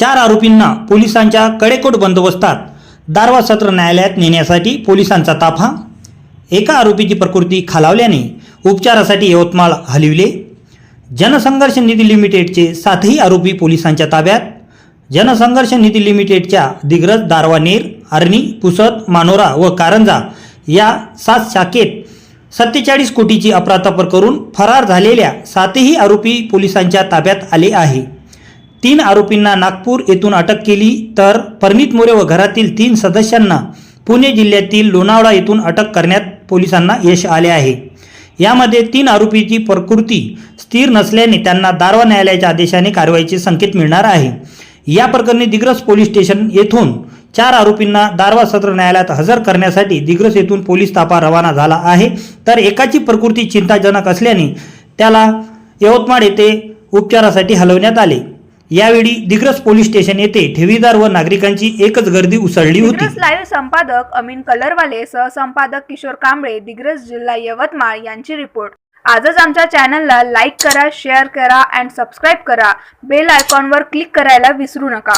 चार आरोपींना पोलिसांच्या कडेकोट बंदोबस्तात दारवा सत्र न्यायालयात नेण्यासाठी पोलिसांचा ताफा. एका आरोपीची प्रकृती खालावल्याने उपचारासाठी यवतमाळ हलविले. जनसंघर्ष निधी लिमिटेडचे सातही आरोपी पोलिसांच्या ताब्यात. जनसंघर्ष निधी लिमिटेडच्या दिग्रज दारवानेर आर्णी पुसद मानोरा व कारंजा या सात शाखेत सत्तेचाळीस कोटीची अफरातफर करून फरार झालेल्या सातही आरोपी पोलिसांच्या ताब्यात आले आहे. तीन आरोपींना नागपूर येथून अटक केली तर परनीत मोरे व घरातील तीन सदस्यांना पुणे जिल्ह्यातील लोणावळा येथून अटक करण्यात पोलिसांना यश आले आहे. यामध्ये तीन आरोपीची प्रकृती स्थिर नसल्याने त्यांना दारवा न्यायालयाच्या आदेशाने कारवाईचे संकेत मिळणार आहे. या प्रकरणी दिग्रस पोलीस स्टेशन येथून चार आरोपींना दारवा सत्र न्यायालयात हजर करण्यासाठी दिग्रस येथून पोलीस ताफा रवाना झाला आहे. तर एकाची प्रकृती चिंताजनक असल्याने त्याला यवतमाळ येथे उपचारासाठी हलवण्यात आले. यावेळी दिग्रस पोलीस स्टेशन येथे ठेवीदार व नागरिकांची एकच गर्दी उसळली होती. दिग्रस लाईव्ह संपादक अमीन कलरवाले सहसंपादक किशोर कांबळे दिग्रस जिल्हा यवतमाळ यांची रिपोर्ट. आजच आमच्या चॅनलला लाईक करा शेअर करा अँड सबस्क्राईब करा. बेल आयकॉनवर क्लिक करायला विसरू नका.